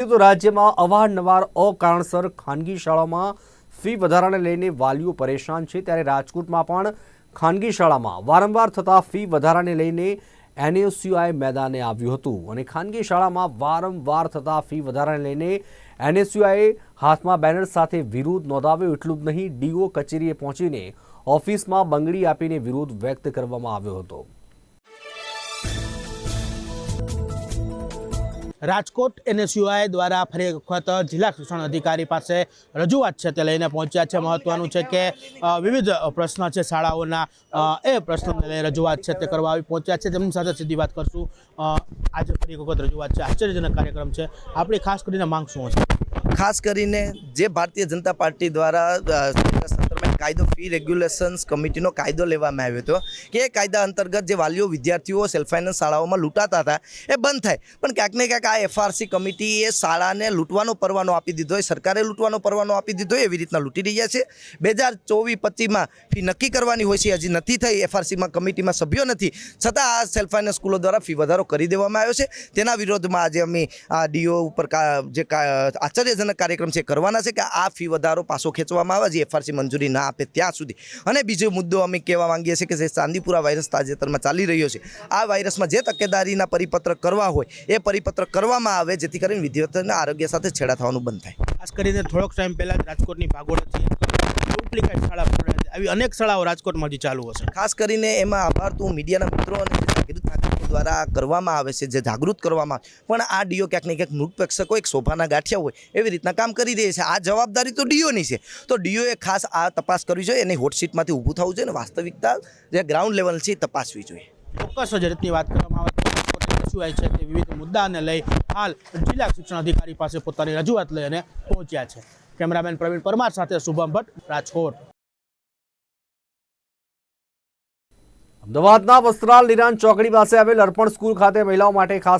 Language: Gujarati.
તો રાજ્યમાં અવારનવાર અકારણસર ખાનગી શાળામાં ફી વધારાને લઈને વાલીઓ પરેશાન છે. ત્યારે રાજકોટમાં પણ ખાનગી શાળામાં વારંવાર થતા ફી વધારાને લઈને એનએસયુઆઈ મેદાને આવ્યું હતું અને ખાનગી શાળામાં વારંવાર થતા ફી વધારાને લઈને એનએસયુઆઈએ હાથમાં બેનર સાથે વિરોધ નોંધાવ્યો એટલું જ નહીં, ડીઓ કચેરીએ પહોંચીને ઓફિસમાં બંગડી આપીને વિરોધ વ્યક્ત કરવામાં આવ્યો હતો. રાજકોટ એનએસયુઆઈ દ્વારા ફરી એક વખત જિલ્લા શિક્ષણ અધિકારી પાસે રજૂઆત છે તે લઈને પહોંચ્યા છે. મહત્વનું છે કે વિવિધ પ્રશ્નો છે શાળાઓના. એ પ્રશ્નોને લઈને રજૂઆત છે તે કરવા આવી પહોંચ્યા છે. તેમની સાથે સીધી વાત કરશું. આજે ફરી એક વખત રજૂઆત છે. આશ્ચર્યજનક કાર્યક્રમ છે. આપણી ખાસ કરીને માંગ શું હશે? ખાસ કરીને જે ભારતીય જનતા પાર્ટી દ્વારા સત્તરમાં કાયદો ફી રેગ્યુલેશન્સ કમિટીનો કાયદો લેવામાં આવ્યો હતો કે એ કાયદા અંતર્ગત જે વાલીઓ વિદ્યાર્થીઓ સેલ્ફ ફાઇનાન્સ શાળાઓમાં લૂંટાતા હતા એ બંધ થાય. પણ ક્યાંક ને ક્યાંક આ એફઆરસી કમિટી એ શાળાને લૂંટવાનો પરવાનો આપી દીધો હોય, સરકારે લૂંટવાનો પરવાનો આપી દીધો હોય, એવી રીતના લૂંટી રહ્યા છે. બે હજાર ચોવીસ પચીસમાં ફી નક્કી કરવાની હોય છે, હજી નથી થઈ એફઆરસીમાં કમિટીમાં સભ્યો નથી. છતાં આ સેલ્ફ ફાઇનાન્સ સ્કૂલો દ્વારા ફી વધારો કરી દેવામાં આવ્યો છે. તેના વિરોધમાં આજે અમે આ ડીઓ ઉપર જે આશ્ચર્યજનક કાર્યક્રમ છે કરવાના છે કે આ ફી વધારો પાછો ખેંચવામાં આવે જે એફઆરસી મંજૂરી ના આપે ત્યાં સુધી. અને બીજો મુદ્દો અમે કહેવા માંગીએ છીએ કે જે ચાંદીપુરા વાયરસ તાજેતરમાં ચાલી રહ્યો છે. આ વાયરસમાં જે તકેદારીના પરિપત્ર કરવા હોય એ પરિપત્ર કરવામાં આવે જેથી કરીને વિદ્યાર્થીઓના આરોગ્ય સાથે છેડા થવાનું બંધ થાય. ખાસ કરીને થોડોક ટાઈમ પહેલાં રાજકોટની ભાગોળથી ડુપ્લિકેટ શાળા આવી અનેક શાળાઓ રાજકોટમાં હજી ચાલુ હશે. ખાસ કરીને એમાં આભાર તું મીડિયાના મિત્રો અને દ્વારા કરવામાં આવે છે, જે જાગૃત કરવામાં પણ આ ડીઓ ક્યાંક ને ક્યાંક મૃતપેક્ષકો એક શોભાના ગાંઠિયા હોય એવી રીતના કામ કરી રહી છે. આ જવાબદારી તો ડીઓની છે. તો ડીઓએ ખાસ આ તપાસ કરવી જોઈએ, એની હોટસીટમાંથી ઊભું થવું જોઈએ અને વાસ્તવિકતા જે ગ્રાઉન્ડ લેવલ છે એ તપાસવી જોઈએ. ચોક્કસ જ રીતની વાત કરવામાં આવે તો છે તે વિવિધ મુદ્દાને લઈ હાલ જિલ્લા શિક્ષણ અધિકારી પાસે પોતાની રજૂઆત લઈ અને પહોંચ્યા છે. કેમેરામેન પ્રવીણ પરમાર સાથે શુભમ ભટ્ટ, રાજકોટ. અમદાવાદના વસ્ત્રાલ નિરાન ચોકડી પાસે આવેલ અર્પણ સ્કૂલ ખાતે મહિલાઓ માટે ખાસ